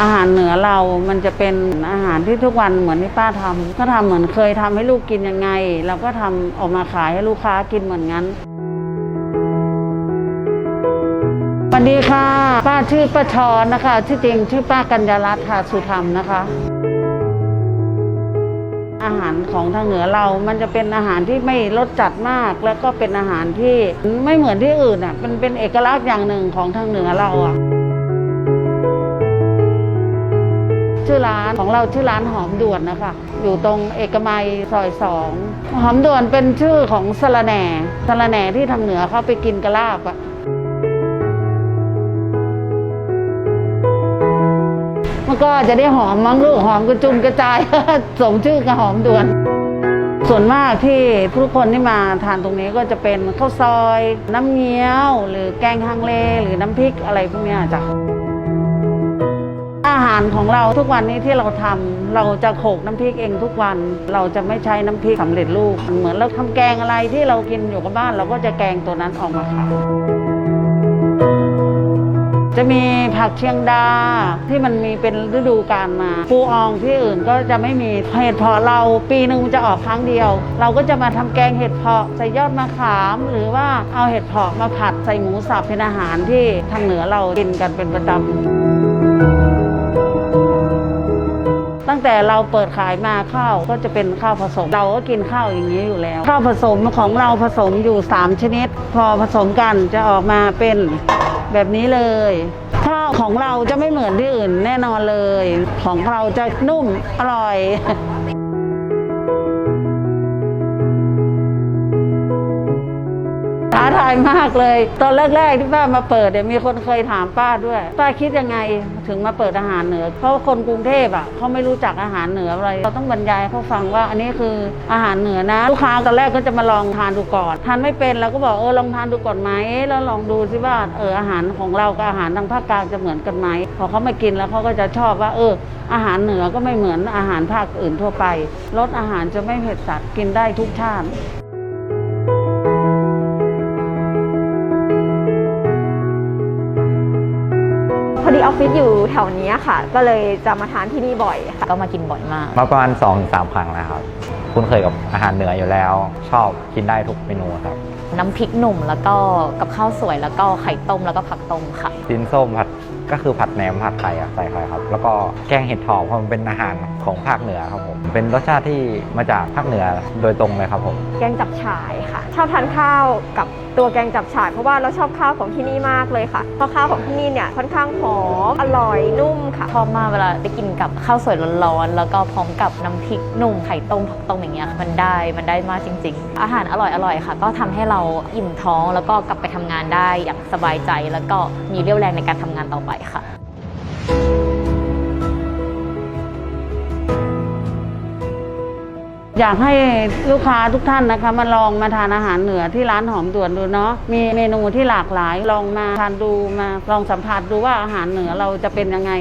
อาหารเหนือเรามันจะเป็นอาหารที่ทุกวันเหมือนที่ป้าทำก็ทำเหมือนเคยทำให้ลูกกินยังไง เราก็ทำออกมาขายให้ลูกค้ากินเหมือนงั้นสวัสดีค่ะ ป้าชื่อป้าชอนนะคะชื่อจริงชื่อป้ากัญญารัตน์ค่ะสุธรรมนะคะ อาหารของทางเหนือเรา มันจะเป็นอาหารที่ไม่รสจัดมาก แล้วก็เป็นอาหารที่ไม่เหมือนที่อื่นอะเป็นเป็นเอกลักษณ์อย่างหนึ่งของทางเหนือเราอะ ชื่อร้านของเราชื่อร้านหอมด่วนนะคะ อยู่ตรงเอกมัยซอยสองหอมด่วนเป็นชื่อของสะระแหน่สะระแหน่ที่ทางเหนือเขาไปกินกระลาบอะมันก็จะได้หอมมั้งลูกหอมกระจุมกระจายสมชื่อกับหอมด่วน ส่วนมากที่ทุกคนที่มาทานตรงนี้ก็จะเป็นข้าวซอย น้ำเงี้ยว หรือแกงฮังเล หรือน้ำพริกอะไรพวกนี้จ้ะาหารของเราทุกวันนี้ที่เราทำเราจะโขกน้ำพริกเองทุกวัน เราจะไม่ใช้น้ำพริกสำเร็จรูปเหมือนเราทำแกงอะไรที่เรากินอยู่กับบ้าน เราก็จะแกงตัวนั้นออกมาขายจะมีผักเชียงดาที่มันมีเป็นฤดูกาลมาปูอองที่อื่นก็จะไม่มีเห็ดเพาะเราปีหนึ่งมันจะออกครั้งเดียว เราก็จะมาทำแกงเห็ดเพาะใส่ยอดมะขาม หรือว่าเอาเห็ดเพาะมาผัดใส่หมูสับเป็นอาหารที่ทางเหนือเรากินกันเป็นประจำ ตั้งแต่เราเปิดขายมาข้าวก็จะเป็นข้าวผสม เราก็กินข้าวอย่างนี้อยู่แล้ว ข้าวผสมของเราผสมอยู่ 3 ชนิด พอผสมกันจะออกมาเป็นแบบนี้เลยข้าวของเราจะไม่เหมือนที่อื่นแน่นอนเลย ของเราจะนุ่มอร่อยาทายมากเลย ตอนแรก ๆ ที่ป้ามาเปิดเนี่ยมีคนเคยถามป้าด้วย ป้าคิดยังไงถึงมาเปิดอาหารเหนือ เพราะคนกรุงเทพอะเขาไม่รู้จักอาหารเหนืออะไร เราต้องบรรยายเขาฟังว่าอันนี้คืออาหารเหนือนะ ลูกค้าตอนแรกก็จะมาลองทานดูก่อน ทานไม่เป็นเราก็บอกเออลองทานดูก่อนไหมแล้วลองดูซิว่าเอออาหารของเรากับอาหารทางภาคกลางจะเหมือนกันไหมพอเขามากินแล้วเขาก็จะชอบว่า เออ อาหารเหนือก็ไม่เหมือนอาหารภาคอื่นทั่วไปรสอาหารจะไม่เผ็ดจัดกินได้ทุกชาติ ฟฟิศอยู่แถวเนี้ยค่ะ ก็เลยจะมาทานที่นี่บ่อยค่ะ ก็มากินบ่อยมาก มาประมาณ2อสามครั้งแล้วครับ คุ้นเคยกับอาหารเหนืออยู่แล้ว ชอบกินได้ทุกเมนูครับ น้ำพริกหนุ่มแล้วก็กับข้าวสวยแล้วก็ไข่ต้มแล้วก็ผักต้มค่ะ ดินส้มผัด ก็คือผัดแหนมผัดไข่อะใส่ไข่ครับ แล้วก็แกงเห็ดถอบเพราะมันเป็นอาหารของภาคเหนือครับผม เป็นรสชาติที่มาจากภาคเหนือโดยตรงเลยครับผม แกงจับฉ่ายค่ะ ชอบทานข้าวกับตัวแกงจับฉ่ายเพราะว่าเราชอบข้าวของที่นี่มากเลยค่ะเพราะข้าวของที่นี่เนี่ยค่อนข้างหอมอร่อยนุ่มค่ะชอบมากเวลาได้กินกับข้าวสวยร้อนๆแล้วก็พร้อมกับน้ำพริกหนุ่มไข่ต้มผักต้มอย่างเงี้ยมันได้มันได้มากจริง ๆ อาหารอร่อยๆค่ะ ก็ทำให้เราอิ่มท้องแล้วก็กลับไปทำงานได้อย่างสบายใจ แล้วก็มีเรี่ยวแรงในการทำงานต่อไปค่ะอยากให้ลูกค้าทุกท่านนะคะ มาลองมาทานอาหารเหนือที่ร้านหอมด่วนดูเนาะมีเมนูที่หลากหลาย ลองมาทานดูมาลองสัมผัสดูว่าอาหารเหนือเราจะเป็นยังไง